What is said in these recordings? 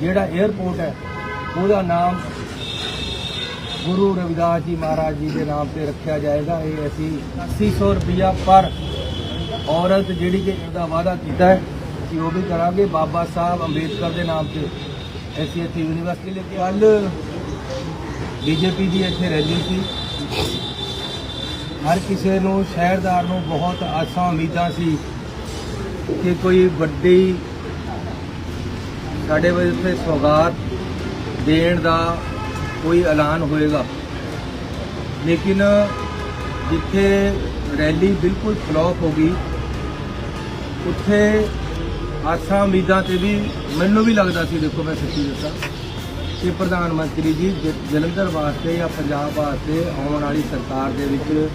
ਜਿਹੜਾ 에어ਪੋਰਟ ਹੈ, ਉਹਦਾ ਨਾਮ ਗੁਰੂ ਰਵਿਦਾਸ ਜੀ ਮਹਾਰਾਜ ਜੀ ਦੇ ਨਾਮ ਤੇ ਰੱਖਿਆ ਜਾਏਗਾ। ਇਹ ਅਸੀਂ 8000 ਰੁਪਇਆ ਪਰ ਔਰਤ ਜਿਹੜੀ ਕਿ ਉਹਦਾ ਵਾਅਦਾ ਕੀਤਾ ਹੈ ਕਿ ਉਹ ਵੀ ਕਰਾਂਗੇ। ਬਾਬਾ ਸਾਹਿਬ ਅੰਬੇਦਕਰ ਦੇ ਨਾਮ ਤੇ ਅਸੀਂ ਇੱਥੇ ਯੂਨੀਵਰਸਿਟੀ ਲੈ ਕੇ ਕੱਲ ਬੀਜੇਪੀ ਦੀ ਇੱਥੇ ਰੈਲੀ ਸੀ। ਹਰ ਕਿਸੇ ਨੂੰ, ਸ਼ਹਿਰਦਾਰ ਨੂੰ ਬਹੁਤ ਆਸਾਂ ਉਮੀਦਾਂ ਸੀ ਕਿ ਕੋਈ ਵੱਡੀ ਸਾਡੇ ਵਾਸਤੇ ਸੌਗਾਤ ਦੇਣ ਦਾ ਕੋਈ ਐਲਾਨ ਹੋਏਗਾ। ਲੇਕਿਨ ਜਿੱਥੇ ਰੈਲੀ ਬਿਲਕੁਲ ਫਲॉप ਹੋ ਗਈ, ਉੱਥੇ ਆਸਾਂ ਉਮੀਦਾਂ ਤੇ ਵੀ ਮੈਨੂੰ ਵੀ ਲੱਗਦਾ ਸੀ, ਦੇਖੋ ਮੈਂ ਸੱਚੀ ਦੱਸਾਂ, ਕਿ ਪ੍ਰਧਾਨ ਮੰਤਰੀ ਜੀ ਜਲੰਧਰ ਵਾਸਤੇ ਜਾਂ ਪੰਜਾਬ ਵਾਸਤੇ ਆਉਣ ਵਾਲੀ ਸਰਕਾਰ ਦੇ ਵਿੱਚ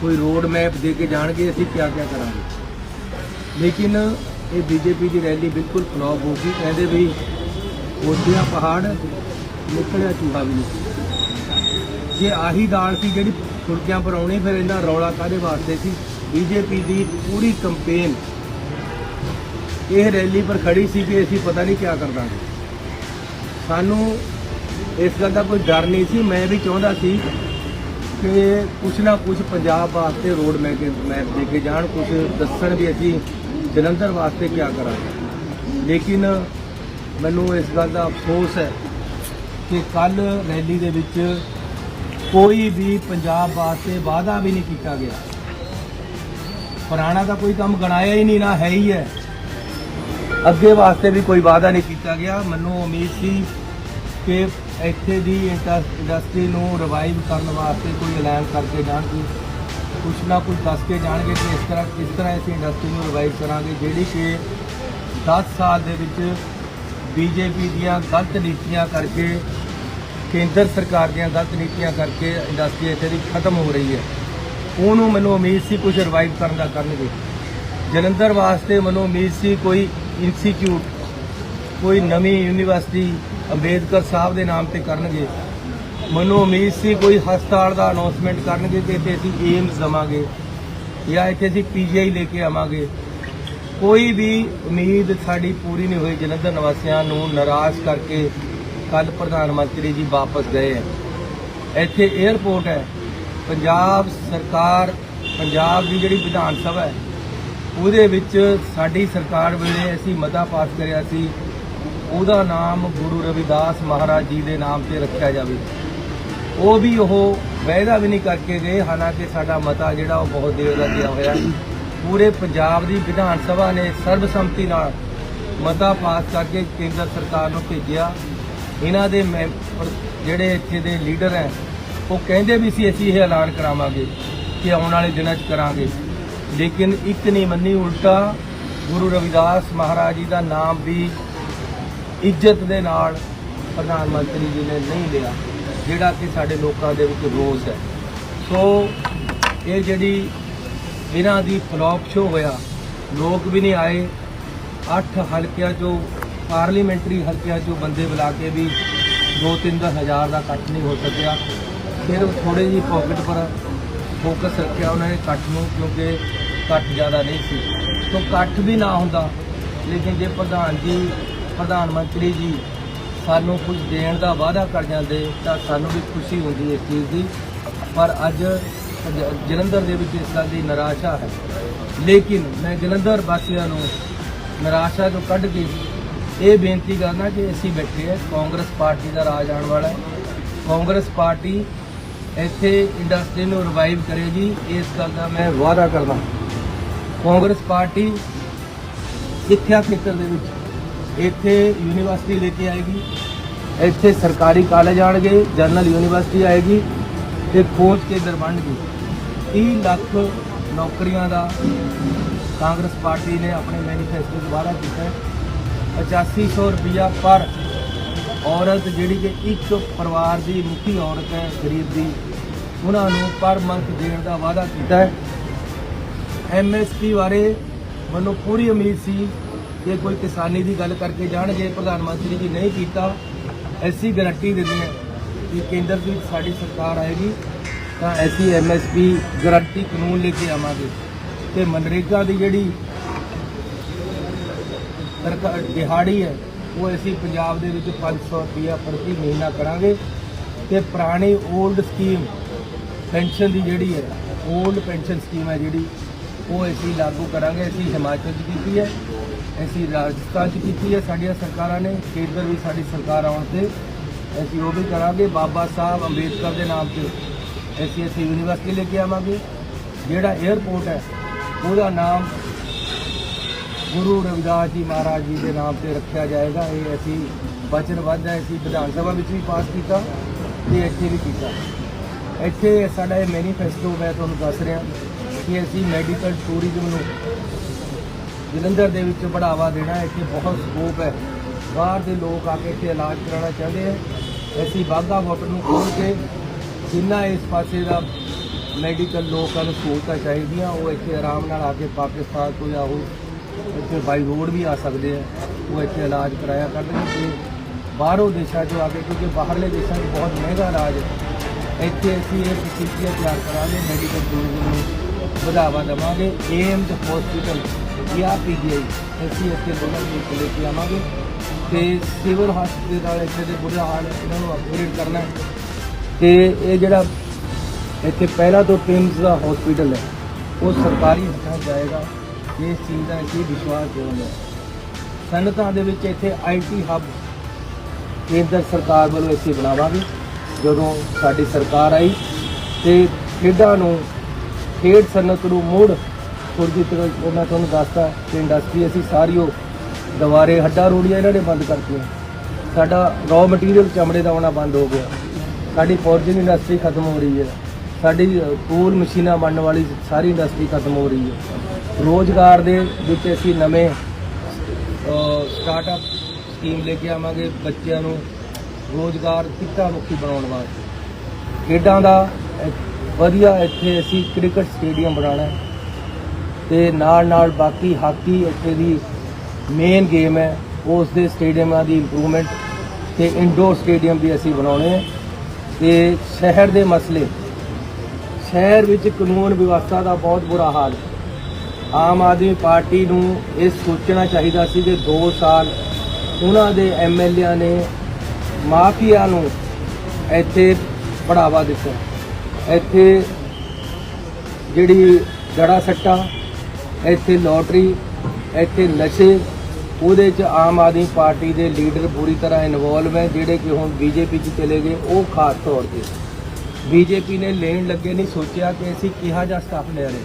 ਕੋਈ ਰੋਡ ਮੈਪ ਦੇ ਕੇ ਜਾਣਗੇ, ਅਸੀਂ ਕੀ ਕੀ ਕਰਾਂਗੇ। ਲੇਕਿਨ ਇਹ ਬੀਜੇਪੀ ਦੀ ਰੈਲੀ ਬਿਲਕੁਲ ਫਲॉप ਹੋ ਗਈ। ਕਹਿੰਦੇ ਵੀ ਉੱਡਿਆ ਪਹਾੜ ਨਿਕਲਿਆ ਚੂਹਾ ਵੀ ਨਹੀਂ। ਜੇ ਆਹੀ ਦਾਲ ਸੀ ਜਿਹੜੀ ਫੁਲਕਿਆਂ ਪਰ ਆਉਣੀ, ਫਿਰ ਇਹਨਾਂ ਰੌਲਾ ਕਾਦੇ ਵਾਸਤੇ ਸੀ? ਬੀਜੇਪੀ ਦੀ ਪੂਰੀ ਕੰਪੇਨ ਇਹ ਰੈਲੀ ਪਰ ਖੜੀ ਸੀ ਕਿ ਅਸੀਂ ਪਤਾ ਨਹੀਂ ਕੀ ਕਰ ਦਾਂਗੇ ਸਾਨੂੰ ਇਸ ਗੱਲ ਦਾ ਕੋਈ ਡਰ ਨਹੀਂ ਸੀ। ਮੈਂ ਵੀ ਚਾਹੁੰਦਾ ਸੀ ਕਿ ਕੁਛ ਨਾ ਕੁਛ ਪੰਜਾਬ ਵਾਸਤੇ ਰੋਡ ਮੈਪ ਮੈਪ ਦੇ ਕੇ ਜਾਣ, ਕੁਛ ਦੱਸਣ ਵੀ ਅਸੀਂ ਜਲੰਧਰ ਵਾਸਤੇ ਕੀ ਕਰਾਂਗੇ ਲੇਕਿਨ ਮੈਨੂੰ ਇਸ ਗੱਲ ਦਾ ਅਫਸੋਸ ਹੈ ਕਿ ਕੱਲ ਰੈਲੀ ਦੇ ਵਿੱਚ ਕੋਈ ਵੀ ਪੰਜਾਬ ਵਾਸਤੇ ਵਾਅਦਾ ਵੀ ਨਹੀਂ ਕੀਤਾ ਗਿਆ। ਪੁਰਾਣਾ ਤਾਂ ਕੋਈ ਕੰਮ ਗਣਾਇਆ ਹੀ ਨਹੀਂ, ਨਾ ਹੈ ਹੀ ਹੈ। ਅੱਗੇ ਵਾਸਤੇ ਵੀ ਕੋਈ ਵਾਅਦਾ ਨਹੀਂ ਕੀਤਾ ਗਿਆ। ਮੈਨੂੰ ਉਮੀਦ ਸੀ ਕਿ ਇੱਥੇ ਦੀ ਇੰਡਸ- ਇੰਡਸਟਰੀ ਨੂੰ ਰਿਵਾਈਵ ਕਰਨ ਵਾਸਤੇ ਕੋਈ ਐਲਾਨ ਕਰਕੇ ਜਾਣਗੇ। ਕੁਛ ਨਾ ਕੁਛ ਦੱਸ ਕੇ ਜਾਣਗੇ ਕਿ ਇਸ ਤਰ੍ਹਾਂ ਕਿਸ ਤਰ੍ਹਾਂ ਅਸੀਂ ਇੰਡਸਟਰੀ ਨੂੰ ਰਿਵਾਈਵ ਕਰਾਂਗੇ, ਜਿਹੜੀ ਕਿ 10 ਸਾਲ ਦੇ ਵਿੱਚ ਬੀਜੇਪੀ ਦੀਆਂ ਗਲਤ ਨੀਤੀਆਂ ਕਰਕੇ, ਕੇਂਦਰ ਸਰਕਾਰ ਦੀਆਂ ਗਲਤ ਨੀਤੀਆਂ ਕਰਕੇ ਇੰਡਸਟਰੀ ਇੱਥੇ ਦੀ ਖਤਮ ਹੋ ਰਹੀ ਹੈ। ਉਹਨੂੰ ਮੈਨੂੰ ਉਮੀਦ ਸੀ ਕੁਝ ਰਿਵਾਈਵ ਕਰਨ ਦਾ ਕਰਨਗੇ। ਜਲੰਧਰ ਵਾਸਤੇ ਮੈਨੂੰ ਉਮੀਦ ਸੀ ਕੋਈ ਇੰਸਟੀਚਿਊਟ ਕੋਈ ਨਵੀਂ ਯੂਨੀਵਰਸਿਟੀ ਅੰਬੇਦਕਰ ਸਾਹਿਬ ਦੇ ਨਾਮ ਤੇ ਕਰਨਗੇ। ਮੈਨੂੰ ਉਮੀਦ ਸੀ ਕੋਈ ਹਸਪਤਾਲ ਦਾ ਅਨਾਉਂਸਮੈਂਟ ਕਰਨਗੇ ਕਿ ਇੱਥੇ ਅਸੀਂ ਏਮਸ ਦਵਾਂਗੇ ਜਾਂ ਇੱਥੇ ਅਸੀਂ ਪੀਜੀਆਈ ਲੈ ਕੇ ਆਵਾਂਗੇ। ਕੋਈ ਵੀ ਉਮੀਦ ਸਾਡੀ ਪੂਰੀ ਨਹੀਂ ਹੋਈ। ਜਲੰਧਰ ਨਿਵਾਸੀਆਂ ਨੂੰ ਨਾਰਾਜ਼ ਕਰਕੇ ਕੱਲ ਪ੍ਰਧਾਨ ਮੰਤਰੀ ਜੀ ਵਾਪਸ ਗਏ ਹੈ। ਇੱਥੇ 에ਅਰਪੋਰਟ ਹੈ। ਪੰਜਾਬ ਸਰਕਾਰ, ਪੰਜਾਬ ਦੀ ਜਿਹੜੀ ਵਿਧਾਨ ਸਭਾ ਹੈ, ਉਹਦੇ ਵਿੱਚ ਸਾਡੀ ਸਰਕਾਰ ਵੇਲੇ ਅਸੀਂ ਮਤਾ ਪਾਸ ਕਰਿਆ ਸੀ। ਉਹਦਾ ਨਾਮ ਗੁਰੂ ਰਵਿਦਾਸ ਮਹਾਰਾਜ ਜੀ ਦੇ ਨਾਮ ਤੇ ਰੱਖਿਆ ਜਾਵੇ। ਉਹ ਵੀ ਉਹ ਵਾਅਦਾ ਵੀ ਨਹੀਂ ਕਰਕੇ ਗਏ। ਹਾਲਾਂਕਿ ਸਾਡਾ ਮਤਾ ਜਿਹੜਾ ਉਹ ਬਹੁਤ ਦੇਰ ਦਾ ਗਿਆ ਹੋਇਆ। ਪੂਰੇ ਪੰਜਾਬ ਦੀ ਵਿਧਾਨ ਸਭਾ ਨੇ ਸਰਬਸੰਮਤੀ ਨਾਲ ਮਤਾ ਪਾਸ ਕਰਕੇ ਕੇਂਦਰ ਸਰਕਾਰ ਨੂੰ ਭੇਜਿਆ। ਇਹਨਾਂ ਦੇ ਮੈਂਬਰ ਜਿਹੜੇ ਇੱਥੇ ਦੇ ਲੀਡਰ ਹੈ, ਉਹ ਕਹਿੰਦੇ ਵੀ ਸੀ, ਅਸੀਂ ਇਹ ਐਲਾਨ ਕਰਾਵਾਂਗੇ ਕਿ ਆਉਣ ਵਾਲੇ ਦਿਨਾਂ 'ਚ ਕਰਾਂਗੇ। ਲੇਕਿਨ ਇੱਕ ਨਹੀਂ ਮੰਨੀ, ਉਲਟਾ ਗੁਰੂ ਰਵਿਦਾਸ ਮਹਾਰਾਜ ਜੀ ਦਾ ਨਾਮ ਵੀ ਇੱਜ਼ਤ ਦੇ ਨਾਲ ਪ੍ਰਧਾਨ ਮੰਤਰੀ ਜੀ ਨੇ ਨਹੀਂ ਲਿਆ। ਜਿਹੜਾ ਕਿ ਸਾਡੇ ਲੋਕਾਂ ਦੇ ਵਿੱਚ ਰੋਸ ਹੈ। ਸੋ ਇਹ ਜਿਹੜੀ ਇਹਨਾਂ ਦੀ ਫਲॉप ਸ਼ੋ ਹੋਇਆ, ਲੋਕ ਵੀ ਨਹੀਂ ਆਏ। ਅੱਠ ਹਲਕਿਆਂ ਚੋਂ ਪਾਰਲੀਮੈਂਟਰੀ ਹਲਕਿਆਂ ਚੋਂ ਬੰਦੇ ਬੁਲਾ ਕੇ ਵੀ 2-3 ਹਜ਼ਾਰ ਦਾ ਇਕੱਠ ਨਹੀਂ ਹੋ ਸਕਿਆ। ਫਿਰ ਥੋੜੇ ਜੀ ਪਾਕਟ ਪਰ ਫੋਕਸ ਰੱਖਿਆ ਉਹਨਾਂ ਨੇ ਇਕੱਠ ਨੂੰ, ਕਿਉਂਕਿ ਇਕੱਠ ਜ਼ਿਆਦਾ ਨਹੀਂ ਸੀ। ਸੋ ਇਕੱਠ ਵੀ ਨਾ ਹੁੰਦਾ, ਲੇਕਿਨ ਜੇ ਪ੍ਰਧਾਨ ਜੀ, ਪ੍ਰਧਾਨ ਮੰਤਰੀ ਜੀ ਸਾਨੂੰ ਕੁਝ ਦੇਣ ਦਾ ਵਾਅਦਾ ਕਰ ਜਾਂਦੇ ਤਾਂ ਸਾਨੂੰ ਵੀ ਖੁਸ਼ੀ ਹੁੰਦੀ ਇਸ ਚੀਜ਼ ਦੀ। ਪਰ ਅੱਜ ਜਲੰਧਰ ਦੇ ਵਿੱਚ ਇਸ ਗੱਲ ਦੀ ਨਿਰਾਸ਼ਾ ਹੈ। ਲੇਕਿਨ ਮੈਂ ਜਲੰਧਰ ਵਾਸੀਆਂ ਨੂੰ ਨਿਰਾਸ਼ਾ ਤੋਂ ਕੱਢ ਕੇ ਇਹ ਬੇਨਤੀ ਕਰਨਾ ਕਿ ਅਸੀਂ ਬੈਠੇ ਹਾਂ, ਕਾਂਗਰਸ ਪਾਰਟੀ ਦਾ ਰਾਜ ਆਉਣ ਵਾਲਾ ਹੈ। ਕਾਂਗਰਸ ਪਾਰਟੀ ਇੱਥੇ ਇੰਡਸਟਰੀ ਨੂੰ ਰਿਵਾਈਵ ਕਰੇਗੀ ਇਸ ਗੱਲ ਦਾ ਮੈਂ ਵਾਅਦਾ ਕਰਦਾ। ਕਾਂਗਰਸ ਪਾਰਟੀ ਸਿੱਖਿਆ ਖੇਤਰ ਦੇ ਵਿੱਚ ਇੱਥੇ ਯੂਨੀਵਰਸਿਟੀ ਲੈ ਕੇ ਆਏਗੀ। ਇੱਥੇ ਸਰਕਾਰੀ ਕਾਲਜ ਆਣਗੇ ਜਨਰਲ ਯੂਨੀਵਰਸਿਟੀ ਆਏਗੀ ਤੇ ਖੋਜ ਕੇਂਦਰ ਬਣਨਗੇ। 30 ਲੱਖ ਨੌਕਰੀਆਂ ਦਾ ਕਾਂਗਰਸ ਪਾਰਟੀ ਨੇ ਆਪਣੇ ਮੈਨੀਫੈਸਟੋ 'ਚ ਵਾਅਦਾ ਕੀਤਾ। ਹੈ 8500 ਰੁਪਇਆ ਪਰ ਔਰਤ ਜਿਹੜੀ ਕਿ ਇੱਕ ਪਰਿਵਾਰ ਦੀ ਮੁਖੀ ਔਰਤ ਹੈ, ਗਰੀਬ ਦੀ, ਉਹਨਾਂ ਨੂੰ ਪਰ ਮੰਥ ਦੇਣ ਦਾ ਵਾਅਦਾ ਕੀਤਾ ਹੈ। ਐਮਐਸਪੀ ਬਾਰੇ ਮੈਨੂੰ ਪੂਰੀ ਉਮੀਦ ਸੀ ਜੇ ਕੋਈ ਕਿਸਾਨੀ ਦੀ ਗੱਲ ਕਰਕੇ ਜਾਣਗੇ ਪ੍ਰਧਾਨ ਮੰਤਰੀ ਜੀ ਨਹੀਂ ਕੀਤਾ, ਐਸੀ ਗਾਰੰਟੀ ਦਿੰਦੇ ਹਾਂ ਕਿ ਕੇਂਦਰ ਦੀ ਸਾਡੀ ਸਰਕਾਰ ਆਏਗੀ, ਤਾਂ ਐਸੀ ਐਮਐਸਪੀ ਗਾਰੰਟੀ ਕਾਨੂੰਨ ਲੈ ਕੇ ਆਵਾਂਗੇ। ਤੇ ਮਨਰੇਗਾ ਦੀ ਜਿਹੜੀ ਸਰਕਾਰ ਦਿਹਾੜੀ ਹੈ, ਉਹ ਅਸੀਂ ਪੰਜਾਬ ਦੇ ਵਿੱਚ 500 ਰੁਪਇਆ ਪ੍ਰਤੀ ਮਹੀਨਾ ਕਰਾਂਗੇ। ਤੇ ਪੁਰਾਣੀ 올ਡ ਸਕੀਮ ਪੈਨਸ਼ਨ ਦੀ ਜਿਹੜੀ ਹੈ 올ਡ ਪੈਨਸ਼ਨ ਸਕੀਮ ਹੈ ਜਿਹੜੀ, ਉਹ ਅਸੀਂ ਲਾਗੂ ਕਰਾਂਗੇ। ਅਸੀਂ ਹਿਮਾਚਲ 'ਚ ਕੀਤੀ ਹੈ। ਅਸੀਂ ਰਾਜਸਥਾਨ 'ਚ ਕੀਤੀ ਹੈ, ਸਾਡੀਆਂ ਸਰਕਾਰਾਂ ਨੇ ਕੇਂਦਰ ਵੀ ਸਾਡੀ ਸਰਕਾਰ ਆਉਣ ਤੇ ਅਸੀਂ ਉਹ ਵੀ ਕਰਾਂਗੇ, ਬਾਬਾ ਸਾਹਿਬ ਅੰਬੇਦਕਰ ਦੇ ਨਾਮ ਤੇ। ਅਸੀਂ ਇੱਥੇ ਯੂਨੀਵਰਸਿਟੀ ਲੈ ਕੇ ਆਵਾਂਗੇ, ਜਿਹੜਾ 에ਅਰਪੋਰਟ ਹੈ, ਉਹਦਾ ਨਾਮ ਗੁਰੂ ਰਵਿਦਾਸ ਜੀ ਮਹਾਰਾਜ ਜੀ ਦੇ ਨਾਮ ਤੇ ਰੱਖਿਆ ਜਾਏਗਾ। ਇਹ ਅਸੀਂ ਵਚਨਬੱਧ ਹੈ ਅਸੀਂ ਵਿਧਾਨ ਸਭਾ ਵਿੱਚ ਵੀ ਪਾਸ ਕੀਤਾ ਤੇ ਇੱਥੇ ਵੀ ਕੀਤਾ। ਇੱਥੇ ਸਾਡਾ ਇਹ ਮੈਨੀਫੈਸਟੋ ਮੈਂ ਤੁਹਾਨੂੰ ਦੱਸ ਰਿਹਾ ਕਿ ਅਸੀਂ ਮੈਡੀਕਲ ਟੂਰਿਜ਼ਮ ਨੂੰ ਜਲੰਧਰ ਦੇ ਵਿੱਚ ਬੜਾਵਾ ਦੇਣਾ ਇੱਥੇ ਬਹੁਤ ਸਕੋਪ ਹੈ। ਬਾਹਰ ਦੇ ਲੋਕ ਆ ਕੇ ਇੱਥੇ ਇਲਾਜ ਕਰਾਉਣਾ ਚਾਹੁੰਦੇ ਹੈ ਅਸੀਂ ਬਾਗਾ ਬਾਰਡਰ ਨੂੰ ਖੋਲ੍ਹ ਕੇ ਜਿੰਨਾ ਇਸ ਪਾਸੇ ਦਾ ਮੈਡੀਕਲ ਲੋਕਾਂ ਨੂੰ ਸਹੂਲਤਾਂ ਚਾਹੀਦੀਆਂ, ਉਹ ਇੱਥੇ ਆਰਾਮ ਨਾਲ ਆ ਕੇ ਪਾਕਿਸਤਾਨ ਤੋਂ ਜਾਂ ਉਹ ਇੱਥੇ ਬਾਈ ਰੋਡ ਵੀ ਆ ਸਕਦੇ ਆ। ਉਹ ਇੱਥੇ ਇਲਾਜ ਕਰਾਇਆ ਕਰਦੇ ਤੇ ਬਾਹਰੋਂ ਦੇਸ਼ਾਂ 'ਚੋਂ ਆ ਕੇ, ਕਿਉਂਕਿ ਬਾਹਰਲੇ ਦੇਸ਼ਾਂ 'ਚ ਬਹੁਤ ਮਹਿੰਗਾ ਇਲਾਜ ਹੈ। ਇੱਥੇ ਅਸੀਂ ਇਹ ਫੈਸਿਲਿਟੀਆਂ ਤਿਆਰ ਕਰਾਂਗੇ ਮੈਡੀਕਲ ਟੂਰਿਜ਼ਮ ਨੂੰ ਵਧਾਵਾ ਦੇਵਾਂਗੇ। ਏਮਜ਼ ਹਸਪੀਟਲ ਜਾਂ ਪੀਜੀਆਈ ਅਸੀਂ ਇੱਥੇ ਦੋਨਾਂ ਨੂੰ ਇੱਕ ਲੈ ਕੇ ਆਵਾਂਗੇ। ਤੇ ਸਿਵਲ ਹਸਪੀਟਲ ਦਾ ਇੱਥੇ ਦੇ ਬੁਰਾ ਹਾਲ ਇਹਨਾਂ ਨੂੰ ਅਪਗ੍ਰੇਡ ਕਰਨਾ ਹੈ। ਤੇ ਇਹ ਜਿਹੜਾ ਇੱਥੇ ਪਹਿਲਾ ਤੋਂ ਪਿੰਸ ਦਾ ਹਸਪੀਟਲ ਹੈ, ਉਹ ਸਰਕਾਰੀ ਹੱਥਾਂ 'ਚ ਜਾਏਗਾ। ਇਸ ਚੀਜ਼ ਦਾ ਅਸੀਂ ਵਿਸ਼ਵਾਸ ਦੇਵਾਂਗੇ ਸਨਅਤਾਂ ਦੇ ਵਿੱਚ ਇੱਥੇ ਆਈਟੀ ਹੱਬ ਕੇਂਦਰ ਸਰਕਾਰ ਵੱਲੋਂ ਅਸੀਂ ਬਣਾਵਾਂਗੇ। ਜਦੋਂ ਸਾਡੀ ਸਰਕਾਰ ਆਈ ਤੇ ਖੇਡਾਂ ਨੂੰ, ਖੇਡ ਸਨਅਤ ਨੂੰ ਮੁੜ ਥੋੜੀ ਤਰ੍ਹਾਂ ਉਹ ਮੈਂ ਤੁਹਾਨੂੰ ਦੱਸਤਾ ਕਿ ਇੰਡਸਟਰੀ ਅਸੀਂ ਸਾਰੀ ਉਹ ਦੁਬਾਰੇ ਹੱਡਾ ਰੋੜੀਆਂ ਇਹਨਾਂ ਨੇ ਬੰਦ ਕਰਤੀਆਂ। ਸਾਡਾ ਰॉ ਮਟੀਰੀਅਲ ਚਮੜੇ ਦਾ ਆਉਣਾ ਬੰਦ ਹੋ ਗਿਆ। ਸਾਡੀ ਫੋਰਜਿੰਗ ਇੰਡਸਟਰੀ ਖਤਮ ਹੋ ਰਹੀ ਹੈ। ਸਾਡੀ ਟੂਲ ਮਸ਼ੀਨਾਂ ਬਣਨ ਵਾਲੀ ਸਾਰੀ ਇੰਡਸਟਰੀ ਖਤਮ ਹੋ ਰਹੀ ਹੈ। ਰੋਜ਼ਗਾਰ ਦੇ ਵਿੱਚ ਅਸੀਂ ਨਵੇਂ ਸਟਾਰਟਅਪ ਸਕੀਮ ਲੈ ਕੇ ਆਵਾਂਗੇ ਬੱਚਿਆਂ ਨੂੰ ਰੋਜ਼ਗਾਰ ਕਿੱਤਾ ਮੁਖੀ ਬਣਾਉਣ ਵਾਸਤੇ। ਖੇਡਾਂ ਦਾ ਵਧੀਆ ਇੱਥੇ ਅਸੀਂ ਕ੍ਰਿਕਟ ਸਟੇਡੀਅਮ ਬਣਾਉਣਾ ਹੈ। ਤੇ ਨਾਲ ਨਾਲ ਬਾਕੀ ਹਾਕੀ ਇੱਥੇ ਦੀ ਮੇਨ ਗੇਮ ਹੈ, ਉਸ ਦੇ ਸਟੇਡੀਅਮਾਂ ਦੀ ਇੰਪਰੂਵਮੈਂਟ ਤੇ ਇੰਡੋਰ ਸਟੇਡੀਅਮ ਵੀ ਅਸੀਂ ਬਣਾਉਣੇ ਹੈ ਤੇ ਸ਼ਹਿਰ ਦੇ ਮਸਲੇ, ਸ਼ਹਿਰ ਵਿੱਚ ਕਾਨੂੰਨ ਵਿਵਸਥਾ ਦਾ ਬਹੁਤ ਬੁਰਾ ਹਾਲ ਹੈ। ਆਮ ਆਦਮੀ ਪਾਰਟੀ ਨੂੰ ਇਹ ਸੋਚਣਾ ਚਾਹੀਦਾ ਸੀ ਕਿ 2 ਸਾਲ ਉਹਨਾਂ ਦੇ ਐਮਐਲਏ ਨੇ ਮਾਫੀਆ ਨੂੰ ਇੱਥੇ ਬੜਾਵਾ ਦਿੱਤਾ। ਇੱਥੇ ਜਿਹੜੀ ਜੜਾ ਸੱਟਾ ਇੱਥੇ ਲੋਟਰੀ, ਇੱਥੇ ਨਸ਼ੇ, ਉਹਦੇ ਚ ਆਮ ਆਦਮੀ ਪਾਰਟੀ ਦੇ ਲੀਡਰ ਪੂਰੀ ਤਰ੍ਹਾਂ ਇਨਵੋਲਵ ਹੈ, ਜਿਹੜੇ ਕਿ ਹੁਣ ਬੀਜੇਪੀ 'ਚ ਚਲੇ ਗਏ, ਉਹ ਖਾਸ ਤੌਰ ਤੇ। ਬੀਜੇਪੀ ਨੇ ਲੈਣ ਲੱਗੇ ਨਹੀਂ, ਸੋਚਿਆ ਕਿ ਅਸੀਂ ਕਿਹਾ ਜਾ ਸਟਾਫ ਲੈ ਰਹੇ।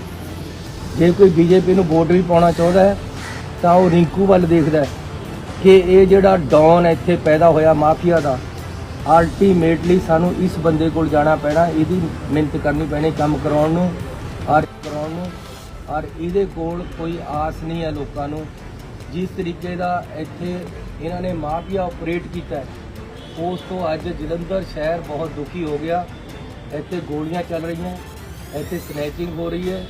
ਜੇ ਕੋਈ ਬੀਜੇਪੀ ਨੂੰ ਵੋਟ ਵੀ ਪਾਉਣਾ ਚਾਹੁੰਦਾ ਹੈ, ਤਾਂ ਉਹ ਰਿੰਕੂ ਵੱਲ ਦੇਖਦਾ ਹੈ ਕਿ ਇਹ ਜਿਹੜਾ ਡੌਨ ਇੱਥੇ ਪੈਦਾ ਹੋਇਆ ਮਾਫੀਆ ਦਾ ਅਲਟੀਮੇਟਲੀ ਸਾਨੂੰ ਇਸ ਬੰਦੇ ਕੋਲ ਜਾਣਾ ਪੈਣਾ, ਇਹਦੀ ਮਿਹਨਤ ਕਰਨੀ ਪੈਣੀ ਕੰਮ ਕਰਾਉਣ ਕਰਾਉਣ ਨੂੰ। ਔਰ ਇਹਦੇ ਕੋਲ ਕੋਈ ਆਸ ਨਹੀਂ ਹੈ ਲੋਕਾਂ ਨੂੰ। ਜਿਸ ਤਰੀਕੇ ਦਾ ਇੱਥੇ ਇਹਨਾਂ ਨੇ ਮਾਫੀਆ ਆਪਰੇਟ ਕੀਤਾ ਉਸ ਤੋਂ ਅੱਜ ਜਲੰਧਰ ਸ਼ਹਿਰ ਬਹੁਤ ਦੁਖੀ ਹੋ ਗਿਆ। ਇੱਥੇ ਗੋਲੀਆਂ ਚੱਲ ਰਹੀਆਂ, ਇੱਥੇ ਸਨੈਚਿੰਗ ਹੋ ਰਹੀ ਹੈ,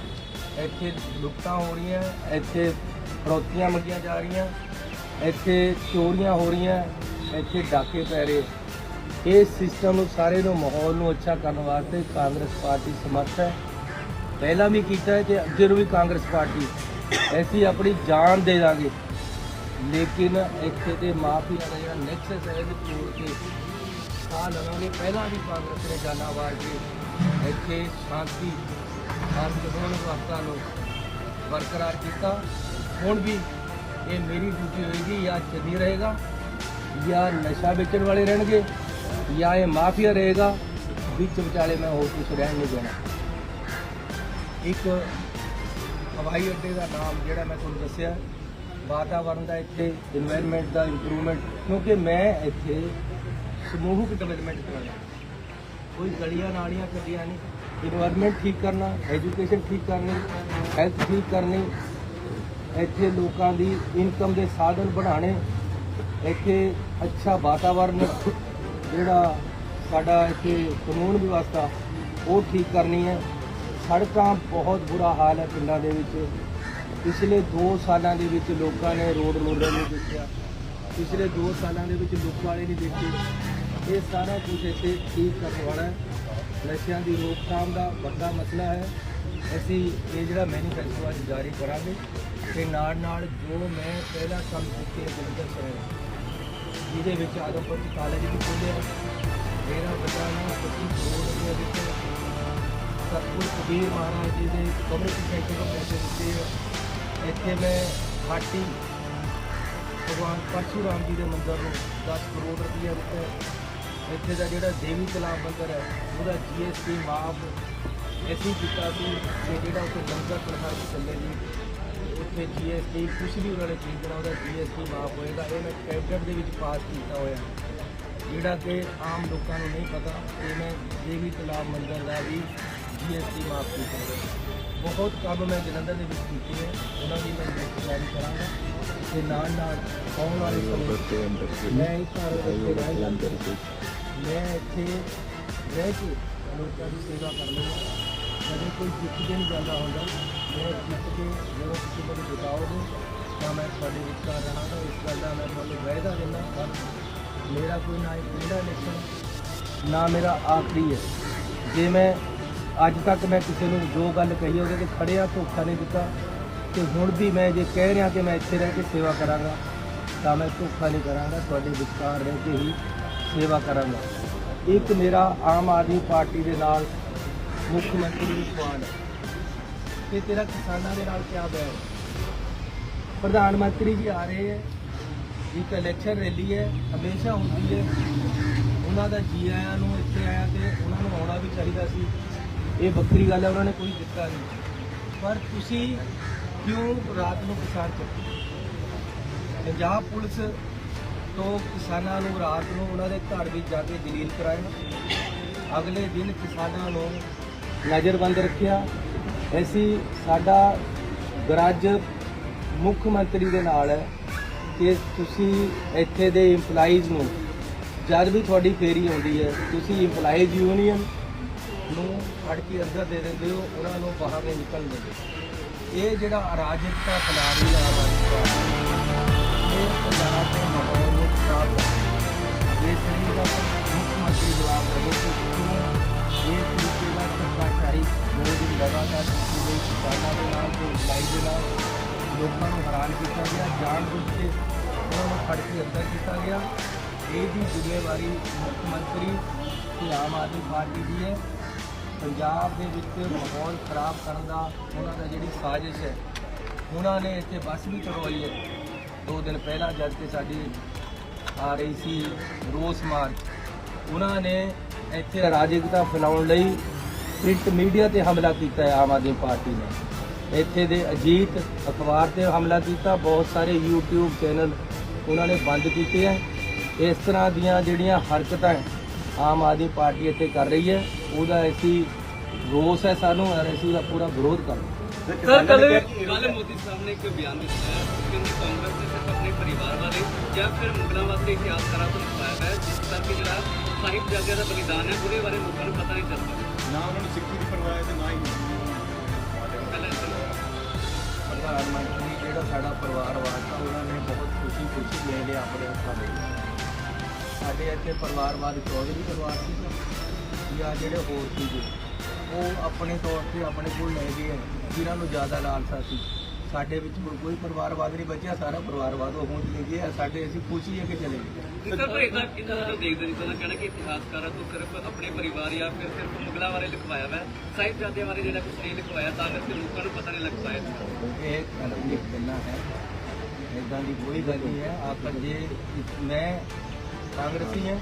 ਇੱਥੇ ਲੁੱਟਾਂ ਹੋ ਰਹੀਆਂ, ਇੱਥੇ ਫਰੋਤੀਆਂ ਮੰਗੀਆਂ ਜਾ ਰਹੀਆਂ, ਇੱਥੇ ਚੋਰੀਆਂ ਹੋ ਰਹੀਆਂ, ਇੱਥੇ ਡਾਕੇ ਪੈ ਰਹੇ। ਇਹ ਸਿਸਟਮ ਨੂੰ, ਸਾਰੇ ਨੂੰ ਮਾਹੌਲ ਨੂੰ ਅੱਛਾ ਕਰਨ ਵਾਸਤੇ ਕਾਂਗਰਸ ਪਾਰਟੀ ਸਮਰਥ ਹੈ। ਪਹਿਲਾਂ ਵੀ ਕੀਤਾ ਹੈ ਤੇ ਅੱਗੇ ਨੂੰ ਵੀ ਕਾਂਗਰਸ ਪਾਰਟੀ ਐਸੀ ਆਪਣੀ ਜਾਨ ਦੇ ਦਾਂਗੇ। ਲੇਕਿਨ ਇੱਥੇ ਦੇ ਮਾਫੀਆ ਦਾ ਜਿਹੜਾ ਨੈਕਸਸ ਹੈ ਇਹਨੂੰ ਤੋੜ ਕੇ ਸਾਹ ਲਵਾਂਗੇ। ਪਹਿਲਾਂ ਵੀ ਕਾਂਗਰਸ ਨੇ ਜਾਨਾਂ ਵਾਰ ਕੇ ਇੱਥੇ ਸ਼ਾਂਤੀ ਸ਼ਾਂਤੀ ਹੋਣ ਨੂੰ ਬਰਕਰਾਰ ਕੀਤਾ। ਹੁਣ ਵੀ ਇਹ ਮੇਰੀ ਡਿਊਟੀ ਹੋਏਗੀ, ਜਾਂ ਚੱਲੀ ਰਹੇਗਾ, ਜਾਂ ਨਸ਼ਾ ਵੇਚਣ ਵਾਲੇ ਰਹਿਣਗੇ, ਜਾਂ ਇਹ ਮਾਫੀਆ ਰਹੇਗਾ। ਵਿੱਚ ਵਿਚਾਲੇ ਮੈਂ ਹੋਰ ਕੁਝ ਰਹਿਣ ਨਹੀਂ ਦੇਣਾ। ਇੱਕ ਹਵਾਈ ਅੱਡੇ ਦਾ ਨਾਮ ਜਿਹੜਾ ਮੈਂ ਤੁਹਾਨੂੰ ਦੱਸਿਆ ਵਾਤਾਵਰਣ ਦਾ ਇੱਥੇ এনवायरमेंट ਦਾ ਇੰਪਰੂਵਮੈਂਟ ਕਿਉਂਕਿ ਮੈਂ ਇੱਥੇ ਸਮੂਹਿਕ ਡਿਵੈਲਪਮੈਂਟ ਕਰਾਂਗਾ ਕੋਈ ਗਲੀਆਂ ਨਾਲੀਆਂ ਕੱਢੀਆਂ ਨਹੀਂ এনवायरमेंट ਠੀਕ ਕਰਨਾ ਐਜੂਕੇਸ਼ਨ ਠੀਕ ਕਰਨੀ ਹੈਲਥ ਠੀਕ ਕਰਨੀ, ਇੱਥੇ ਲੋਕਾਂ ਦੀ ਇਨਕਮ ਦੇ ਸਾਧਨ ਬਣਾਣੇ ਇੱਥੇ ਅੱਛਾ ਵਾਤਾਵਰਣ ਜਿਹੜਾ ਸਾਡਾ ਇੱਥੇ ਕਾਨੂੰਨ ਵਿਵਸਥਾ, ਉਹ ਠੀਕ ਕਰਨੀ ਹੈ। ਸੜਕਾਂ ਬਹੁਤ ਬੁਰਾ ਹਾਲ ਹੈ ਪਿੰਡਾਂ ਦੇ ਵਿੱਚ। ਪਿਛਲੇ 2 ਸਾਲਾਂ ਦੇ ਵਿੱਚ ਲੋਕਾਂ ਨੇ ਰੋਡ ਰੋਲਰ ਨਹੀਂ ਦੇਖਿਆ। ਪਿਛਲੇ 2 ਸਾਲਾਂ ਦੇ ਵਿੱਚ ਲੋਕ ਵਾਲੇ ਨਹੀਂ ਦੇਖੇ। ਇਹ ਸਾਰਾ ਕੁਝ ਇੱਥੇ ਠੀਕ ਕਰਨ ਵਾਲਾ ਨਸ਼ਿਆਂ ਦੀ ਰੋਕਥਾਮ ਦਾ ਵੱਡਾ ਮਸਲਾ ਹੈ। ਅਸੀਂ ਇਹ ਜਿਹੜਾ ਮੈਨੀਫੈਸਟੋ ਅੱਜ ਜਾਰੀ ਕਰਾਂਗੇ, ਤੇ ਨਾਲ ਨਾਲ ਜੋ ਮੈਂ ਪਹਿਲਾ ਕੰਮ ਕੀਤੇ ਜਲੰਧਰ ਸ਼ਹਿਰ ਜਿਹਦੇ ਵਿੱਚ ਆਦਮਪੁਰ ਕਾਲਜ ਵੀ ਖੋਲ੍ਹਿਆ ਮੇਰਾ ਵੱਡਾ ਨੂੰ 25 ਕਰੋੜ ਰੁਪਏ ਦਿੱਤੇ ਸਤਿਗੁਰੂ ਕਬੀਰ ਮਹਾਰਾਜ ਜੀ ਦੇ ਕਮਿਊਨਿਟੀ ਸੈਂਟਰ ਨੂੰ ਪੈਸੇ ਦਿੱਤੇ ਆ। ਇੱਥੇ ਮੈਂ ਹਾਟੀ ਭਗਵਾਨ ਪਰਸ਼ੂਰਾਮ ਜੀ ਦੇ ਮੰਦਿਰ ਨੂੰ 10 ਕਰੋੜ ਰੁਪਏ ਦਿੱਤਾ ਇੱਥੇ ਦਾ ਜਿਹੜਾ ਦੇਵੀ ਤਲਾਬ ਮੰਦਿਰ ਹੈ, ਉਹਦਾ ਜੀਐਸਟੀ ਮਾਫ ਅਸੀਂ ਕੀਤਾ ਸੀ ਕਿ ਜਿਹੜਾ ਉੱਥੇ ਲੰਗਰ ਪ੍ਰਸਾਦ ਚੱਲੇ ਜੀ ਉੱਥੇ ਜੀਐਸਟੀ ਕੁਛ ਵੀ ਉਹਨਾਂ ਨੇ ਖਰੀਦਣਾ ਉਹਦਾ ਜੀਐਸਟੀ ਮਾਫ ਹੋਏਗਾ ਇਹ ਮੈਂ ਕੈਬਨਿਟ ਦੇ ਵਿੱਚ ਪਾਸ ਕੀਤਾ ਹੋਇਆ ਜਿਹੜਾ ਕਿ ਆਮ ਲੋਕਾਂ ਨੂੰ ਨਹੀਂ ਪਤਾ ਇਹ ਮੈਂ ਦੇਵੀ ਤਲਾਬ ਮੰਦਿਰ ਦਾ ਵੀ ਜੀਐਸਟੀ ਮਾਫ ਕੀਤਾ ਬਹੁਤ ਕੰਮ ਮੈਂ ਜਲੰਧਰ ਦੇ ਵਿੱਚ ਕੀਤੇ ਹੈ ਉਹਨਾਂ ਦੀ ਮੈਂ ਜਾਰੀ ਕਰਾਂਗਾ। ਤੇ ਨਾਲ ਨਾਲ ਆਉਣ ਵਾਲੇ ਸਮੇਂ ਮੈਂ ਇਸ ਘਰ ਵਿੱਚ ਰਹਿ ਮੈਂ ਇੱਥੇ ਰਹਿ ਕੇ ਲੋਕਾਂ ਦੀ ਸੇਵਾ ਕਰ ਲਵਾਂ ਕਦੇ ਕੋਈ ਜਿੱਤ ਕੇ ਨਹੀਂ ਜਾਂਦਾ ਹੁੰਦਾ। ਮੈਂ ਜਿੱਤ ਕੇ ਜਦੋਂ ਤੁਸੀਂ ਮੈਨੂੰ ਜਿਤਾਓਗੇ ਤਾਂ ਮੈਂ ਤੁਹਾਡੇ ਵਿਚਕਾਰ ਰਹਾਂਗਾ। ਇਸ ਗੱਲ ਦਾ ਮੈਂ ਤੁਹਾਨੂੰ ਵਾਅਦਾ ਦਿੰਦਾ ਪਰ ਮੇਰਾ ਕੋਈ ਨਾ ਇੱਕ ਕਿਹੜਾ ਇਲੈਕਸ਼ਨ ਨਾ ਮੇਰਾ ਆਖਰੀ ਹੈ। ਜੇ ਮੈਂ ਅੱਜ ਤੱਕ ਮੈਂ ਕਿਸੇ ਨੂੰ ਜੋ ਗੱਲ ਕਹੀ ਉਹਦੇ ਤੇ ਖੜਿਆ, ਧੋਖਾ ਨਹੀਂ ਦਿੱਤਾ। ਤੇ ਹੁਣ ਵੀ ਮੈਂ ਜੇ ਕਹਿ ਰਿਹਾ ਕਿ ਮੈਂ ਇੱਥੇ ਰਹਿ ਕੇ ਸੇਵਾ ਕਰਾਂਗਾ, ਤਾਂ ਮੈਂ ਧੋਖਾ ਨਹੀਂ ਕਰਾਂਗਾ, ਤੁਹਾਡੇ ਵਿਚਕਾਰ ਰਹਿ ਕੇ ਹੀ ਸੇਵਾ ਕਰਾਂਗਾ। ਇੱਕ ਮੇਰਾ ਆਮ ਆਦਮੀ ਪਾਰਟੀ ਦੇ ਨਾਲ ਮੁੱਖ ਮੰਤਰੀ ਨੂੰ ਸਵਾਲ ਹੈ। ਕਿ ਤੇਰਾ ਕਿਸਾਨਾਂ ਦੇ ਨਾਲ ਕਿਆ ਬੈਰ ਪ੍ਰਧਾਨ ਮੰਤਰੀ ਜੀ ਆ ਰਹੇ ਹੈ, ਇੱਕ ਇਲੈਕਸ਼ਨ ਰੈਲੀ ਹੈ, ਹਮੇਸ਼ਾ ਹੁੰਦੀ ਹੈ। ਉਹਨਾਂ ਦਾ ਜੀ ਆਇਆਂ ਨੂੰ ਇੱਥੇ ਆਇਆ ਤੇ ਉਹਨਾਂ ਨੂੰ ਆਉਣਾ ਵੀ ਚਾਹੀਦਾ ਸੀ। ਇਹ ਵੱਖਰੀ ਗੱਲ ਹੈ, ਉਹਨਾਂ ਨੇ ਕੋਈ ਦਿੱਤਾ ਨਹੀਂ। ਪਰ ਤੁਸੀਂ ਕਿਉਂ ਰਾਤ ਨੂੰ ਕਿਸਾਨ ਚੱਕੇ? ਪੰਜਾਬ ਪੁਲਿਸ ਤੋਂ ਕਿਸਾਨਾਂ ਨੂੰ ਰਾਤ ਨੂੰ ਉਹਨਾਂ ਦੇ ਘਰ ਵਿੱਚ ਜਾ ਕੇ ਜਲੀਲ ਕਰਾਇਆ। ਅਗਲੇ ਦਿਨ ਕਿਸਾਨਾਂ ਨੂੰ ਨਜ਼ਰਬੰਦ ਰੱਖਿਆ। ਐਸੀ ਸਾਡਾ ਗਰਜ ਮੁੱਖ ਮੰਤਰੀ ਦੇ ਨਾਲ ਹੈ ਕਿ ਤੁਸੀਂ ਇੱਥੇ ਦੇ EMPLOYEES ਨੂੰ, ਜਦ ਵੀ ਤੁਹਾਡੀ ਫੇਰੀ ਆਉਂਦੀ ਹੈ, ਤੁਸੀਂ EMPLOYEES ਯੂਨੀਅਨ ਨੂੰ ਫੜ ਕੇ ਅੰਦਰ ਦੇ ਦਿੰਦੇ ਹੋ, ਉਹਨਾਂ ਨੂੰ ਬਾਹਰ ਨਹੀਂ ਨਿਕਲਣ ਦਿੰਦੇ। ਇਹ ਜਿਹੜਾ ਅਰਾਜਕਤਾ ਫੈਲਾ ਰਹੀ ਹੈ ਆਮ ਇਹ ਪੰਜਾਬ ਦੇ ਮਾਹੌਲ ਨੂੰ ਖਰਾਬ ਕਰ ਇਹ ਸਹੀ ਦਾ ਮੁੱਖ ਮੰਤਰੀ ਜਵਾਬ ਦੇਵੇ ਕਿ ਕਿਉਂ ਇਹ ਤਰੀਕੇ ਦਾ ਧੱਕਾਸ਼ਾਹੀ ਦੋ ਦਿਨ ਲਗਾਤਾਰ ਕੀਤੀ ਗਈ। ਕਿਸਾਨਾਂ ਦੇ ਨਾਲ ਤੇ ਇਲਾਈ ਦੇ ਨਾਲ ਲੋਕਾਂ ਨੂੰ ਹੈਰਾਨ ਕੀਤਾ ਗਿਆ ਜਾਣ ਬੁੱਝ ਕੇ ਉਹਨਾਂ ਨੂੰ ਫੜ ਕੇ ਅੰਦਰ ਕੀਤਾ ਗਿਆ। ਇਹਦੀ ਜ਼ਿੰਮੇਵਾਰੀ ਮੁੱਖ ਮੰਤਰੀ ਤੇ ਆਮ ਆਦਮੀ ਪਾਰਟੀ ਦੀ ਹੈ। ਪੰਜਾਬ ਦੇ ਵਿੱਚ ਮਾਹੌਲ ਖਰਾਬ ਕਰਨ ਦਾ ਉਹਨਾਂ ਦਾ ਜਿਹੜੀ ਸਾਜ਼ਿਸ਼ ਹੈ, ਉਹਨਾਂ ਨੇ ਇੱਥੇ ਬੱਸ ਵੀ ਕਰਵਾਈ ਹੈ। ਦੋ ਦਿਨ ਪਹਿਲਾਂ ਜਦ ਕਿ ਸਾਡੀ ਆ ਰਹੀ ਸੀ ਰੋਸ ਮਾਰਚ, ਉਹਨਾਂ ਨੇ ਇੱਥੇ ਅਰਾਜਕਤਾ ਫੈਲਾਉਣ ਲਈ ਪ੍ਰਿੰਟ ਮੀਡੀਆ ਤੇ ਹਮਲਾ ਕੀਤਾ ਹੈ ਆਮ ਆਦਮੀ ਪਾਰਟੀ ਨੇ। ਇੱਥੇ ਦੇ ਅਜੀਤ ਅਖਬਾਰ ਤੇ ਹਮਲਾ ਕੀਤਾ, ਬਹੁਤ ਸਾਰੇ YouTube ਚੈਨਲ ਉਹਨਾਂ ਨੇ ਬੰਦ ਕੀਤੇ ਹੈ। ਇਸ ਤਰ੍ਹਾਂ ਦੀਆਂ ਜਿਹੜੀਆਂ ਹਰਕਤਾਂ ਆਮ ਆਦਮੀ ਪਾਰਟੀ ਇੱਥੇ ਕਰ ਰਹੀ ਹੈ। ਉਹਦਾ ਅਸੀਂ ਰੋਸ ਹੈ ਸਾਨੂੰ ਔਰ ਅਸੀਂ ਉਹਦਾ ਪੂਰਾ ਵਿਰੋਧ ਕਰਦੇ ਸਰ ਕੱਲ ਕੱਲ ਮੋਦੀ ਸਾਹਿਬ ਨੇ ਇੱਕ ਬਿਆਨ ਦਿੱਤਾ ਹੈ ਕਿ ਕਾਂਗਰਸ ਨੇ ਸਿਰਫ ਆਪਣੇ ਪਰਿਵਾਰ ਬਾਰੇ ਜਾਂ ਫਿਰ ਮੁਗਲਾਂ ਵਾਸਤੇ ਇਤਿਹਾਸਕਾਰਾਂ ਤੋਂ ਲਿਖਵਾਇਆ ਹੈ ਜਿਸ ਕਰਕੇ ਜਿਹੜਾ ਸਾਹਿਬ ਜਾਗਿਆ ਦਾ ਬਲੀਦਾਨ ਹੈ ਉਹਦੇ ਬਾਰੇ ਲੋਕਾਂ ਨੂੰ ਪਤਾ ਨਹੀਂ ਚੱਲਦਾ ਨਾ ਉਹਨਾਂ ਨੂੰ ਸਿੱਖੀ ਦੀ ਪਰਵਾਹ ਹੈ ਤੇ ਨਾ ਹੀ ਪ੍ਰਧਾਨ ਮੰਤਰੀ ਜਿਹੜਾ ਸਾਡਾ ਪਰਿਵਾਰ ਵਾਸਤਾ ਉਹਨਾਂ ਨੇ ਬਹੁਤ ਖੁਸ਼ੀ ਖੁਸ਼ੀ ਲੈ ਲਿਆ ਆਪਣੇ ਹੱਥਾਂ ਵਿੱਚ ਸਾਡੇ ਇੱਥੇ ਪਰਿਵਾਰਵਾਦ ਚੌਧਰੀ ਪਰਿਵਾਰ ਸੀ ਜਾਂ ਜਿਹੜੇ ਹੋਰ ਸੀਗੇ ਉਹ ਆਪਣੇ ਤੌਰ ਤੇ ਆਪਣੇ ਕੋਲ ਲੈ ਗਏ ਜਿਨ੍ਹਾਂ ਨੂੰ ਜ਼ਿਆਦਾ ਲਾਲਸਾ ਸੀ। ਸਾਡੇ ਵਿੱਚ ਹੁਣ ਕੋਈ ਪਰਿਵਾਰਵਾਦ ਨਹੀਂ ਬਚਿਆ ਸਾਰਾ ਪਰਿਵਾਰਵਾਦ ਉਹ ਹੁਣ ਲੈ ਗਿਆ ਸਾਡੇ ਅਸੀਂ ਖੁਸ਼ੀ ਹੈ ਕਿ ਚਲੇ ਗਏ। ਸਰ ਪਰ ਦਾ ਦੇਖਦੇ ਤਾਂ ਕਹਿਣਾ ਕਿ ਇਤਿਹਾਸਕਾਰਾਂ ਤੋਂ ਸਿਰਫ ਆਪਣੇ ਪਰਿਵਾਰ ਜਾਂ ਫਿਰ ਸਿਰਫ ਮੁਗਲਾਂ ਬਾਰੇ ਲਿਖਵਾਇਆ ਹੈ ਸਾਹਿਬ ਜਾਦਿਆਂ ਬਾਰੇ ਜਿਹੜਾ ਕੁਝ ਨਹੀਂ ਲਿਖਵਾਇਆ ਤਾਂ ਕਰਕੇ ਲੋਕਾਂ ਨੂੰ ਪਤਾ ਨਹੀਂ ਲੱਗ ਪਾਇਆ। ਇਹ ਕਾਨੂੰਨੀ ਗੱਲਾਂ ਹੈ ਇਦਾਂ ਦੀ ਕੋਈ ਗੱਲ ਨਹੀਂ ਹੈ ਆਪ ਜੇ ਮੈਂ ਕਾਂਗਰਸੀ ਹਾਂ।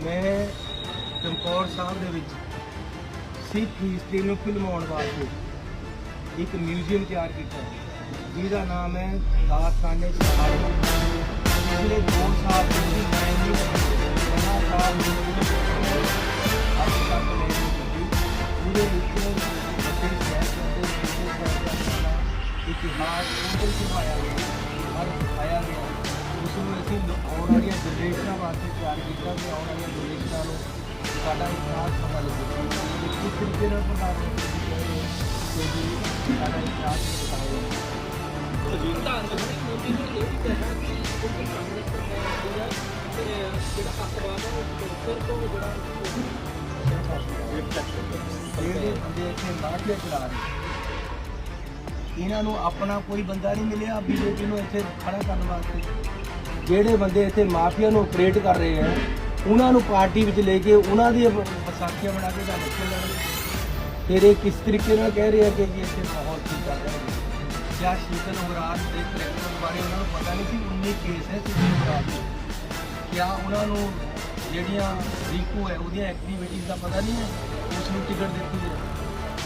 ਮੈਂ ਚਮਕੌਰ ਸਾਹਿਬ ਦੇ ਵਿੱਚ ਸਿੱਖ ਹਿਸਟਰੀ ਨੂੰ ਫਿਲਮਾਉਣ ਵਾਸਤੇ ਇੱਕ ਮਿਊਜ਼ੀਅਮ ਤਿਆਰ ਕੀਤਾ ਜਿਹਦਾ ਨਾਮ ਹੈ ਦਾਸਖਾਨੇ ਸ਼ਹਾਦਤ ਪਿਛਲੇ ਦੋ ਸਾਲ ਤੋਂ ਮੈਂ ਨਹੀਂ ਪਹਿਲਾ ਅੱਜ ਤੱਕ ਮੈਂ ਪੂਰੇ ਵਿੱਚ ਬੱਚੇ ਸ਼ਹਿਰ ਦੇ ਇਤਿਹਾਸ ਉਹਦੇ ਦਿਖਾਇਆ ਗਿਆ, ਹਰ ਦਿਖਾਇਆ ਗਿਆ। ਨੂੰ ਅਸੀਂ ਆਉਣ ਵਾਲੀਆਂ ਜਨਰੇਸ਼ਨਾਂ ਵਾਸਤੇ ਤਿਆਰ ਕੀਤਾ ਕਿ ਆਉਣ ਵਾਲੀਆਂ ਜਨਰੇਸ਼ਨਾਂ ਨੂੰ ਸਾਡਾ ਇਤਿਹਾਸ ਪਤਾ ਲੱਗੇ ਕਿ ਕਿਸ ਤਰੀਕੇ ਨਾਲ ਪ੍ਰਧਾਨ ਮੰਤਰੀ ਜੀ ਕਹਿ ਰਹੇ ਹੈ ਕਿ ਜੀ ਸਾਡਾ ਇਤਿਹਾਸ ਦਿਖਾਇਆ ਪ੍ਰਧਾਨ ਮੰਤਰੀ ਮੋਦੀ ਨੇ ਇਹ ਵੀ ਕਿਹਾ ਕਿ ਕਿਉਂਕਿ ਕਾਂਗਰਸ ਸਰਕਾਰ ਜਿਹੜਾ ਜਿਹੜਾ ਅੱਤਵਾਦ ਹੈ ਉਹ ਫਿਰ ਤੋਂ ਜਿਹੜਾ ਜਿਹੜੇ ਬੰਦੇ ਇੱਥੇ ਲਾਠੀਆਂ ਚਲਾ ਰਹੇ ਇਹਨਾਂ ਨੂੰ ਆਪਣਾ ਕੋਈ ਬੰਦਾ ਨਹੀਂ ਮਿਲਿਆ ਬੀਜੇਪੀ ਨੂੰ ਇੱਥੇ ਖੜਾ ਕਰਨ ਵਾਸਤੇ। ਜਿਹੜੇ ਬੰਦੇ ਇੱਥੇ ਮਾਫੀਆ ਨੂੰ ਆਪਰੇਟ ਕਰ ਰਹੇ ਆ, ਉਹਨਾਂ ਨੂੰ ਪਾਰਟੀ ਵਿੱਚ ਲੈ ਕੇ ਉਹਨਾਂ ਦੀ ਵਿਸਾਖੀਆਂ ਬਣਾ ਕੇ ਤੁਹਾਨੂੰ ਚੱਲਣਗੇ ਫਿਰ ਇਹ ਕਿਸ ਤਰੀਕੇ ਨਾਲ ਕਹਿ ਰਹੇ ਆ ਕਿ ਜੀ ਇੱਥੇ ਮਾਹੌਲ ਠੀਕ ਕਰ ਰਹੇ ਨੇ ਕਿਆ ਸ਼ੀਤਲ ਉਗਰਾਨ ਦੇ ਕਰੈਕਟਰ ਬਾਰੇ ਉਹਨਾਂ ਨੂੰ ਪਤਾ ਨਹੀਂ ਸੀ 19 ਕੇਸ ਹੈ ਸ਼ੀਤਲ ਉਗਰਾਨ ਦੇ। ਕਿਆ ਉਹਨਾਂ ਨੂੰ ਜਿਹੜੀਆਂ ਰੀਕੂ ਹੈ, ਉਹਦੀਆਂ ਐਕਟੀਵਿਟੀਜ਼ ਦਾ ਪਤਾ ਨਹੀਂ ਹੈ? ਉਸ ਨੂੰ ਟਿਕਟ ਦਿੱਤੀ ਹੈ।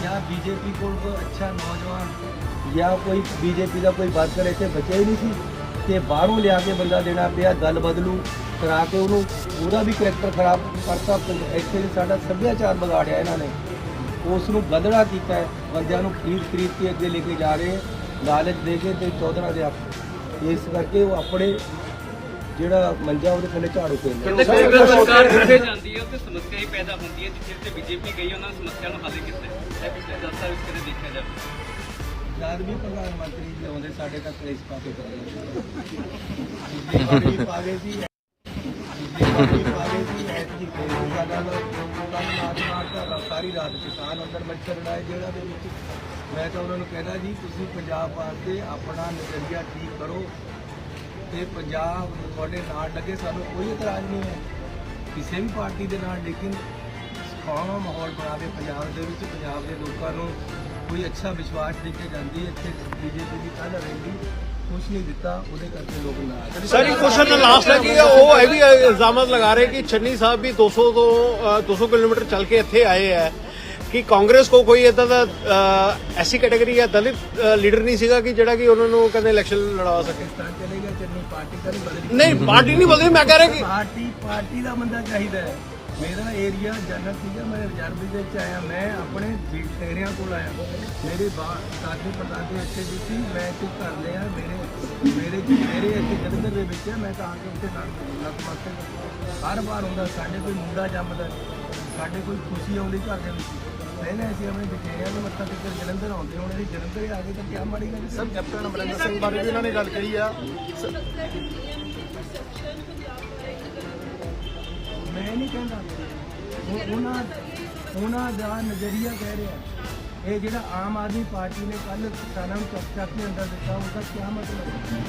ਕਿਆ ਬੀਜੇਪੀ ਕੋਲ ਕੋਈ ਅੱਛਾ ਨੌਜਵਾਨ ਜਾਂ ਕੋਈ ਬੀਜੇਪੀ ਦਾ ਕੋਈ ਵਰਕਰ ਇੱਥੇ ਬਚਿਆ ਹੀ ਨਹੀਂ ਸੀ? ਤੇ ਬਾਹਰੋਂ ਲਿਆ ਕੇ ਬੰਦਾ ਦੇਣਾ ਪਿਆ ਦਲ ਬਦਲੂ ਕਰਾ ਕੇ ਉਹਨੂੰ ਉਹਦਾ ਵੀ ਕਰੈਕਟਰ ਖਰਾਬ ਕਰਤਾ ਇੱਥੇ ਵੀ ਸਾਡਾ ਸੱਭਿਆਚਾਰ ਵਿਗਾੜਿਆ ਇਹਨਾਂ ਨੇ। ਉਸ ਨੂੰ ਗਦੜਾ ਕੀਤਾ ਹੈ ਬੰਦਿਆਂ ਨੂੰ ਖਰੀਦ ਖਰੀਦ ਕੇ ਅੱਗੇ ਲੈ ਕੇ ਜਾ ਰਹੇ ਲਾਲਚ ਦੇ ਕੇ ਤੇ ਚੌਧਰਾਂ ਦੇ ਆਪ ਇਸ ਕਰਕੇ ਉਹ ਆਪਣੇ ਜਿਹੜਾ ਮੰਜਾ ਉਹਦੇ ਥੱਲੇ ਝਾੜੂ ਕਹਿੰਦੇ ਕੇਂਦਰ ਸਰਕਾਰ ਜਿੱਥੇ ਜਾਂਦੀ ਹੈ ਉੱਥੇ ਸਮੱਸਿਆ ਹੀ ਪੈਦਾ ਹੁੰਦੀ ਹੈ ਜਿੱਥੇ ਜਿੱਥੇ ਬੀਜੇਪੀ ਗਈ ਉਹਨਾਂ ਸਮੱਸਿਆ ਨੂੰ ਹੱਲ ਕੀਤਾ ਹੈ। ਇਹ ਪਿਛਲੇ 10 ਸਾਲ ਵਿੱਚ ਕਦੇ ਦੇਖਿਆ ਜਾਵੇ। ਜਦ ਵੀ ਪ੍ਰਧਾਨ ਮੰਤਰੀ ਜੀ ਆਉਂਦੇ, ਸਾਡੇ ਤੱਕ ਕਲੇਸ਼ ਪਾ ਕੇ ਕਰਦੇ ਪਿਛਲੀ ਸੀ ਸਾਰੀ ਰਾਤ ਕਿਸਾਨ ਅੰਦਰ ਮੱਛਰ ਲੜਾਏ ਜਿਹੜਾ ਦੇ ਵਿੱਚ ਮੈਂ ਤਾਂ ਉਹਨਾਂ ਨੂੰ ਕਹਿੰਦਾ ਜੀ, ਤੁਸੀਂ ਪੰਜਾਬ ਵਾਸਤੇ ਆਪਣਾ ਨਜ਼ਰੀਆ ਠੀਕ ਕਰੋ ਤੇ ਪੰਜਾਬ ਤੁਹਾਡੇ ਨਾਲ ਲੱਗੇ, ਸਾਨੂੰ ਕੋਈ ਇਤਰਾਜ਼ ਨਹੀਂ ਹੈ। ਕਿਸੇ ਵੀ ਪਾਰਟੀ ਦੇ ਨਾਲ, ਲੇਕਿਨ ਸਖਾਵਾ ਮਾਹੌਲ ਬਣਾ ਕੇ ਪੰਜਾਬ ਦੇ ਵਿੱਚ, ਪੰਜਾਬ ਦੇ ਲੋਕਾਂ ਨੂੰ ਕੋਈ ਅੱਛਾ ਵਿਸ਼ਵਾਸ ਦੇ ਕੇ ਜਾਂਦੀ ਹੈ ਇੱਥੇ ਬੀਜੇਪੀ ਦੀ ਕੱਲ੍ਹ ਰੈਲੀ ਕੁਛ ਨਹੀਂ ਦਿੱਤਾ ਉਹਦੇ ਕਰਕੇ ਲੋਕ ਨਾਰਾਜ਼ ਸਰ ਇੱਕ ਕੁਐਸਚਨ ਲਾਸਟ ਹੈ ਕਿ ਉਹ ਇਹ ਵੀ ਇਲਜ਼ਾਮਤ ਲਗਾ ਰਹੇ ਕਿ ਚੰਨੀ ਸਾਹਿਬ ਵੀ 200 ਤੋਂ ਅ, 200 ਕਿਲੋਮੀਟਰ ਚੱਲ ਕੇ ਇੱਥੇ ਆਏ ਹੈ ਕਿ ਕਾਂਗਰਸ ਕੋ ਕੋਈ ਇਦਾਂ ਦਾ ਐਸੀ ਕੈਟਾਗਰੀ ਜਾਂ ਦਲਿਤ ਲੀਡਰ ਨਹੀਂ ਸੀਗਾ ਕਿ ਜਿਹੜਾ ਕਿ ਉਹਨਾਂ ਨੂੰ ਕਹਿੰਦੇ ਇਲੈਕਸ਼ਨ ਲੜਵਾ ਸਕੇ? ਨਹੀਂ ਪਾਰਟੀ ਨਹੀਂ ਬਦਲੀ ਮੈਂ ਕਹਿ ਰਿਹਾ ਕਿ ਪਾਰਟੀ ਪਾਰਟੀ ਦਾ ਬੰਦਾ ਚਾਹੀਦਾ ਹੈ। ਮੇਰਾ ਏਰੀਆ ਜਨਰਲ ਸੀਗਾ ਮੈਂ ਰਿਜ਼ਰਵ ਦੇ ਵਿੱਚ ਆਇਆ। ਮੈਂ ਆਪਣੇ ਡੇਰਿਆਂ ਕੋਲ ਆਇਆ। ਮੇਰੇ ਬਾ- ਸਾਥੀ ਪ੍ਰਧਾਨ ਦੇ ਇੱਥੇ ਵੀ ਸੀ। ਮੈਂ ਇੱਥੇ ਘਰ ਲਿਆ। ਮੇਰੇ ਮੇਰੇ ਮੇਰੇ ਇੱਥੇ ਜਲੰਧਰ ਦੇ ਵਿੱਚ ਹੈ ਮੈਂ ਤਾਂ ਆ ਕੇ ਉੱਥੇ ਨਤਮਸਤਕ ਹਰ ਵਾਰ ਹੁੰਦਾ ਸਾਡੇ ਕੋਈ ਮੁੰਡਾ ਜੰਮਦਾ ਸਾਡੇ ਕੋਈ ਖੁਸ਼ੀ ਆਉਂਦੀ ਘਰ ਦੇ ਵਿੱਚ। ਪਹਿਲੇ ਅਸੀਂ ਆਪਣੇ ਬਟੇਰਿਆਂ ਨੂੰ ਮੱਥਾ ਟੇਕ ਕੇ ਜਲੰਧਰ ਆਉਂਦੇ। ਹੁਣ ਅਸੀਂ ਜਲੰਧਰ ਹੀ ਆ ਗਏ ਤਾਂ ਕਿਆ ਮਾੜੀ ਗੱਲ ਸਰ ਕੈਪਟਨ ਅਮਰਿੰਦਰ ਸਿੰਘ ਬਾਰੇ ਵੀ ਇਹਨਾਂ ਨੇ ਗੱਲ ਕਹੀ ਆ। ਮੈਂ ਨਹੀਂ ਕਹਿੰਦਾ ਉਹ- ਉਹਨਾਂ ਉਹਨਾਂ ਦਾ ਨਜ਼ਰੀਆ ਕਹਿ ਰਿਹਾ ਇਹ ਜਿਹੜਾ ਆਮ ਆਦਮੀ ਪਾਰਟੀ ਨੇ ਕੱਲ ਕਿਸਾਨਾਂ ਨੂੰ ਚਰਚਾ ਚੱਕ ਕੇ ਅੰਦਰ ਦਿੱਤਾ, ਉਹਦਾ ਕੀ ਮਤਲਬ ਹੈ?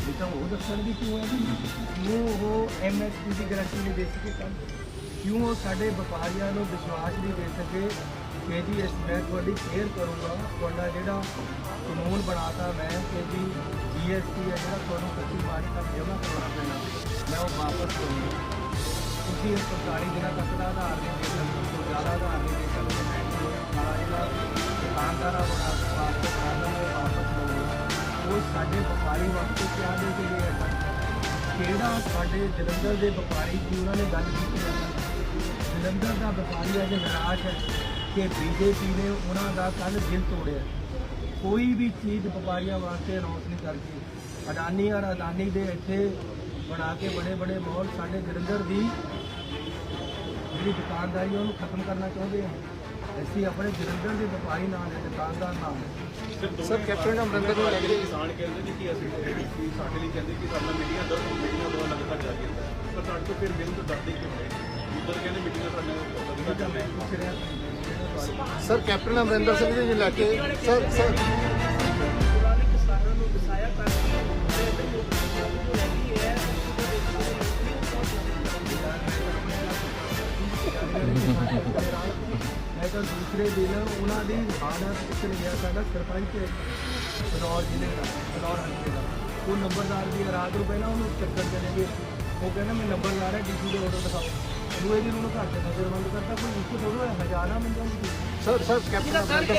ਇਹ ਤਾਂ ਉਹ ਦੱਸਣ ਦੀ ਕਿਉਂ ਹੈ ਜੀ? ਕਿਉਂ ਉਹ ਐਮਐਸਪੀ ਦੀ ਗਾਰੰਟੀ ਨਹੀਂ ਦੇ ਸਕੇ ਕੱਲ ਕਿਉਂ ਉਹ ਸਾਡੇ ਵਪਾਰੀਆਂ ਨੂੰ ਵਿਸ਼ਵਾਸ ਨਹੀਂ ਦੇ ਸਕੇ ਕਿ ਜੀ ਇਸ ਮੈਂ ਤੁਹਾਡੀ ਕੇਅਰ ਕਰੂੰਗਾ, ਤੁਹਾਡਾ ਜਿਹੜਾ ਕਾਨੂੰਨ ਬਣਾਤਾ ਮੈਂ ਕਿ ਜੀ ਜੀਐਸਟੀ ਹੈ ਜਿਹੜਾ ਤੁਹਾਨੂੰ ਕੱਚੀ ਮਾਰੀ ਤੱਕ ਜਮ੍ਹਾਂ ਕਰਵਾਉਣਾ ਪੈਣਾ ਮੈਂ ਉਹ ਵਾਪਸ ਕਰੂੰਗਾ ਤੁਸੀਂ ਇਸ 45 ਦਿਨਾਂ ਤੱਕ ਦਾ ਆਧਾਰ ਨਹੀਂ ਦੇ ਸਕਦੇ ਤੋਂ ਜ਼ਿਆਦਾ ਆਧਾਰ ਨਹੀਂ ਦੇ ਸਕਦੇ। ਮੈਂ ਤੁਹਾਡਾ ਜਿਹੜਾ ਦੁਕਾਨਦਾਰਾਂ ਬਣਾ ਵਾਪਸ ਕਰਾਉਣਾ ਉਹ ਵਾਪਸ ਲਊਗਾ ਉਹ ਸਾਡੇ ਵਪਾਰੀ ਵਾਸਤੇ ਕਿਹਾ ਦੇ ਕੇ ਗਏ ਆ ਕਿਹੜਾ ਸਾਡੇ ਜਲੰਧਰ ਦੇ ਵਪਾਰੀ ਦੀ ਉਹਨਾਂ ਨੇ ਗੱਲ ਕੀਤੀ ਹੈ? ਜਲੰਧਰ ਦਾ ਵਪਾਰੀ ਅੱਜ ਨਿਰਾਸ਼ ਹੈ ਕਿ ਬੀਜੇਪੀ ਨੇ ਉਹਨਾਂ ਦਾ ਕੱਲ ਦਿਲ ਤੋੜਿਆ। ਕੋਈ ਵੀ ਚੀਜ਼ ਵਪਾਰੀਆਂ ਵਾਸਤੇ ਅਨਾਉਂਸ ਨਹੀਂ ਕਰਦੀ। ਅਡਾਨੀ ਔਰ ਅਦਾਨੀ ਦੇ ਇੱਥੇ ਬਣਾ ਕੇ ਬੜੇ ਬੜੇ ਮਾਲ ਸਾਡੇ ਜਲੰਧਰ ਦੀ ਜਿਹੜੀ ਦੁਕਾਨਦਾਰੀ ਹੈ ਉਹਨੂੰ ਖਤਮ ਕਰਨਾ ਚਾਹੁੰਦੇ ਆ। ਅਸੀਂ ਆਪਣੇ ਜਲੰਧਰ ਦੇ ਵਪਾਰੀ ਨਾਲ ਹੈ ਦੁਕਾਨਦਾਰ ਨਾਲ। ਸਰ ਕੈਪਟਨ ਅਮਰਿੰਦਰ ਨੂੰ ਲੱਗ ਰਹੀ ਕਿਸਾਨ ਕਹਿੰਦੇ ਨੇ ਕਿ ਅਸੀਂ ਸਾਡੇ ਲਈ ਕਹਿੰਦੇ ਕਿ ਸਾਡਾ ਮੀਡੀਆ ਦਰ ਮੀਡੀਆ ਬਹੁਤ ਲਗਾਤਾਰ ਜਾਰੀ ਹੈ। ਪਰ ਸਾਡੇ ਤੋਂ ਫਿਰ ਮਿਲ ਤੋਂ ਡਰਦੇ ਕਿਉਂ ਹੈ ਉੱਧਰ ਕਹਿੰਦੇ ਮੀਡੀਆ ਸਾਡੇ ਤਾਂ ਪੁੱਛ ਰਿਹਾ ਸਰ ਕੈਪਟਨ ਅਮਰਿੰਦਰ ਸਿੰਘ ਜੀ ਨੂੰ ਲੈ ਕੇ ਸਰ ਸਰ। ਮੈਂ ਤਾਂ ਦੂਸਰੇ ਦਿਨ ਉਹਨਾਂ ਦੀ ਹਾਲਤ ਕਿੱਥੇ ਲਿਆ ਸਾਡਾ ਸਰਪੰਚ ਫਲੌਰ ਜ਼ਿਲ੍ਹੇ ਦਾ ਫਲੌਰ ਹਲਕੇ ਦਾ ਉਹ ਨੰਬਰਦਾਰ ਦੀ ਰਾਤ ਨੂੰ ਪਹਿਲਾਂ ਉਹਨੂੰ ਚੱਕਰ ਚਲੇ ਗਏ ਉਹ ਕਹਿੰਦਾ ਮੈਂ ਨੰਬਰਦਾਰ ਹੈ ਡੀਸੀ ਦੇ ਆਰਡਰ ਦਿਖਾਓ ਦੂਏ ਦਿਨ ਉਹਨੂੰ ਘਰ ਤੇ ਨਜ਼ਰਬੰਦ ਕਰਤਾ ਕੋਈ ਇੱਕ ਥੋੜਾ ਹਜ਼ਾਰਾਂ ਬੰਦਿਆਂ ਨੂੰ ਸਰ ਸਰ ਕੈਪਟਨ ਅਮਰਿੰਦਰ